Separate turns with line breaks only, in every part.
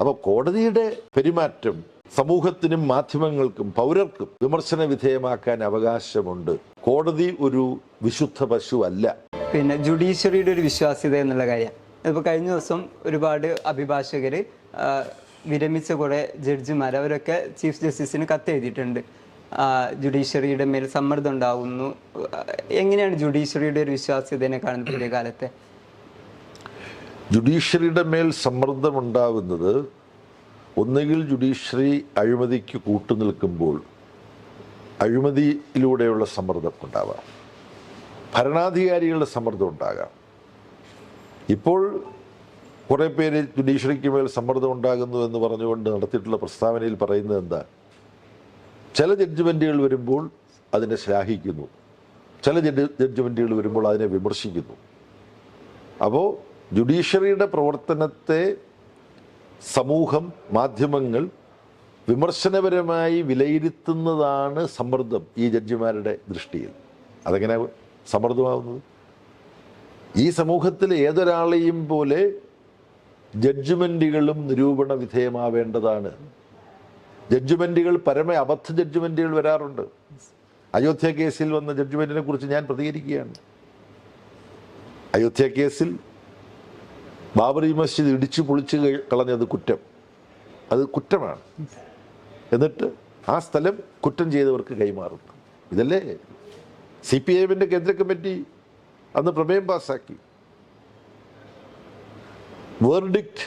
അപ്പോൾ കോടതിയുടെ പെരുമാറ്റം സമൂഹത്തിനും മാധ്യമങ്ങൾക്കും പൗരർക്കും വിമർശന വിധേയമാക്കാൻ അവകാശമുണ്ട്. കോടതി ഒരു വിശുദ്ധ പശു അല്ല.
പിന്നെ ജുഡീഷ്യറിയുടെ ഒരു വിശ്വാസ്യത എന്നുള്ള കാര്യം. ഇപ്പോൾ കഴിഞ്ഞ ദിവസം ഒരുപാട് അഭിഭാഷകർ വിരമിച്ച കുറേ ജഡ്ജിമാർ അവരൊക്കെ ചീഫ് ജസ്റ്റിസിന് കത്തെഴുതിയിട്ടുണ്ട്. ജുഡീഷ്യറിയുടെ മേൽ സമ്മർദ്ദം ഉണ്ടാകുന്നു എങ്ങനെയാണ് ജുഡീഷ്യറിയുടെ ഒരു വിശ്വാസ്യതയെ കാണുന്നത് പുതിയ കാലത്തെ?
ജുഡീഷ്യറിയുടെ മേൽ സമ്മർദ്ദമുണ്ടാവുന്നത് ഒന്നുകിൽ ജുഡീഷ്യറി അഴിമതിക്ക് കൂട്ടുനിൽക്കുമ്പോൾ അഴിമതിയിലൂടെയുള്ള സമ്മർദ്ദം ഉണ്ടാവാം. ഭരണാധികാരികളുടെ സമ്മർദ്ദം ഉണ്ടാകാം. ഇപ്പോൾ കുറേ പേര് ജുഡീഷ്യറിക്ക് മേൽ സമ്മർദ്ദം ഉണ്ടാകുന്നു എന്ന് പറഞ്ഞുകൊണ്ട് നടത്തിയിട്ടുള്ള പ്രസ്താവനയിൽ പറയുന്നത് എന്താ? ചില ജഡ്ജ്മെന്റുകൾ വരുമ്പോൾ അതിനെ ശ്ലാഘിക്കുന്നു. ചില ജഡ്ജ് ജഡ്ജ്മെന്റുകൾ വരുമ്പോൾ അതിനെ വിമർശിക്കുന്നു. അപ്പോൾ ജുഡീഷ്യറിയുടെ പ്രവർത്തനത്തെ സമൂഹം മാധ്യമങ്ങൾ വിമർശനപരമായി വിലയിരുത്തുന്നതാണ് സമ്മർദ്ദം ഈ ജഡ്ജിമാരുടെ ദൃഷ്ടിയിൽ. അതെങ്ങനെ സമ്മർദ്ദമാവുന്നത്? ഈ സമൂഹത്തിൽ ഏതൊരാളെയും പോലെ ജഡ്ജ്മെന്റുകളും നിരൂപണ വിധേയമാവേണ്ടതാണ്. ജഡ്ജ്മെന്റുകൾ പരമ അബദ്ധ ജഡ്ജ്മെന്റുകൾ വരാറുണ്ട്. അയോധ്യ കേസിൽ വന്ന ജഡ്ജ്മെന്റിനെ കുറിച്ച് ഞാൻ പ്രതികരിക്കുകയാണ്. അയോധ്യ കേസിൽ ബാബറി മസ്ജിദ് ഇടിച്ചു പൊളിച്ചു കളഞ്ഞത് കുറ്റം. അത് കുറ്റമാണ്. എന്നിട്ട് ആ സ്ഥലം കുറ്റം ചെയ്തവർക്ക് കൈമാറുന്നു. ഇതല്ലേ? സി പി എമ്മിന്റെ കേന്ദ്ര കമ്മിറ്റി അന്ന് പ്രമേയം പാസ്സാക്കി verdict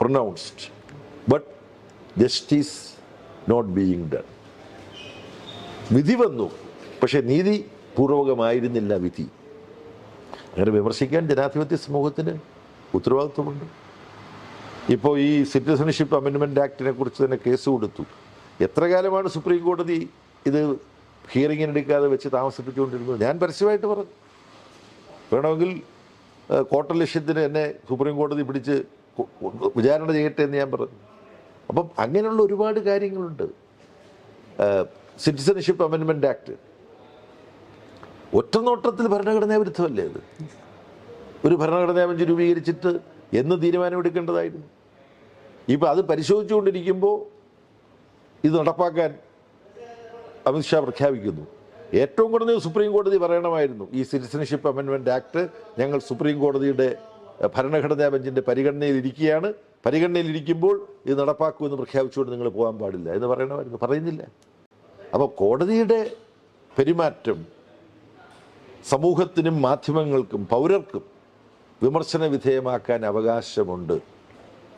pronounced but justice not being done വിധി വന്നു. പക്ഷേ നീതി പൂർവകമായിരുന്നില്ല വിധി. അങ്ങനെ വിമർശിക്കാൻ ജനാധിപത്യ സമൂഹത്തിന് ഉത്തരവാദിത്വമുണ്ട്. ഇപ്പോൾ ഈ സിറ്റിസൺഷിപ്പ് അമെൻമെന്റ് ആക്ടിനെ കുറിച്ച് തന്നെ കേസ് കൊടുത്തു. എത്ര കാലമാണ് സുപ്രീം കോടതി ഇത് ഹിയറിങ്ങിനെടുക്കാതെ വെച്ച് താമസിപ്പിച്ചുകൊണ്ടിരുന്നത്? ഞാൻ പരസ്യമായിട്ട് പറഞ്ഞു. വേണമെങ്കിൽ ഏഹ്, കോട്ട ലക്ഷ്യത്തിന് എന്നെ സുപ്രീം കോടതി പിടിച്ച് വിചാരണ ചെയ്യട്ടെ എന്ന് ഞാൻ പറഞ്ഞു. അപ്പം അങ്ങനെയുള്ള ഒരുപാട് കാര്യങ്ങളുണ്ട്. സിറ്റിസൺഷിപ്പ് അമെൻമെന്റ് ആക്ട്. ഒറ്റ നോട്ടത്തിൽ ഭരണഘടനാ വിരുദ്ധമല്ലേ അത്? ഒരു ഭരണഘടനാ ബെഞ്ച് രൂപീകരിച്ചിട്ട് എന്ന് തീരുമാനമെടുക്കേണ്ടതായിരുന്നു. ഇപ്പോൾ അത് പരിശോധിച്ചുകൊണ്ടിരിക്കുമ്പോൾ ഇത് നടപ്പാക്കാൻ അമിത്ഷാ പ്രഖ്യാപിക്കുന്നു. ഏറ്റവും കുറഞ്ഞത് സുപ്രീം കോടതി പറയണമായിരുന്നു. ഈ സിറ്റിസൺഷിപ്പ് അമെൻമെന്റ് ആക്ട് ഞങ്ങൾ സുപ്രീം കോടതിയുടെ ഭരണഘടനാ ബെഞ്ചിന്റെ പരിഗണനയിൽ ഇരിക്കുമ്പോൾ ഇത് നടപ്പാക്കുമെന്ന് പ്രഖ്യാപിച്ചുകൊണ്ട് നിങ്ങൾ പോകാൻ പാടില്ല എന്ന് പറയണമായിരുന്നു. പറയുന്നില്ല. അപ്പോൾ കോടതിയുടെ പെരുമാറ്റം സമൂഹത്തിനും മാധ്യമങ്ങൾക്കും പൗരർക്കും വിമർശന വിധേയമാക്കാൻ അവകാശമുണ്ട്.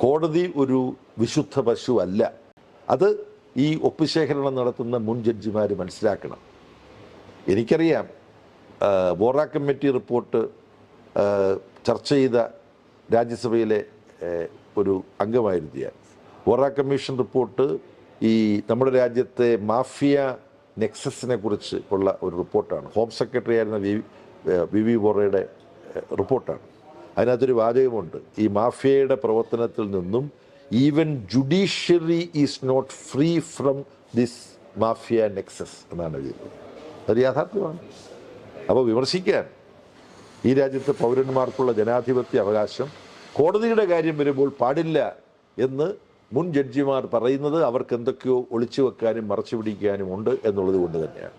കോടതി ഒരു വിശുദ്ധ പശു അല്ല അത് ഈ ഒപ്പുശേഖരണം നടത്തുന്ന മുൻ ജഡ്ജിമാർ മനസ്സിലാക്കണം. എനിക്കറിയാം ബോറ കമ്മിറ്റി റിപ്പോർട്ട് ചർച്ച ചെയ്ത രാജ്യസഭയിലെ ഒരു അംഗമായിരുന്നു ഞാൻ ബോറ കമ്മീഷൻ റിപ്പോർട്ട് ഈ നമ്മുടെ രാജ്യത്തെ മാഫിയ നെക്സസിനെ കുറിച്ച് ഉള്ള ഒരു റിപ്പോർട്ടാണ്. ഹോം സെക്രട്ടറി ആയിരുന്ന വി വി ബോറയുടെ റിപ്പോർട്ടാണ്. അതിനകത്തൊരു വാചകമുണ്ട്. ഈ മാഫിയയുടെ പ്രവർത്തനത്തിൽ നിന്നും even judiciary is not free from this mafia nexus എന്നാണ് എഴുതിയത് അത് യാഥാർത്ഥ്യമാണ്. അപ്പോൾ വിമർശിക്കാൻ ഈ രാജ്യത്തെ പൗരന്മാർക്കുള്ള ജനാധിപത്യ അവകാശം കോടതിയുടെ കാര്യം വരുമ്പോൾ പാടില്ല എന്ന് മുൻ ജഡ്ജിമാർ പറയുന്നത് അവർക്ക് എന്തൊക്കെയോ ഒളിച്ചു വെക്കാനും മറച്ചു പിടിക്കാനും ഉണ്ട് എന്നുള്ളത് കൊണ്ട് തന്നെയാണ്.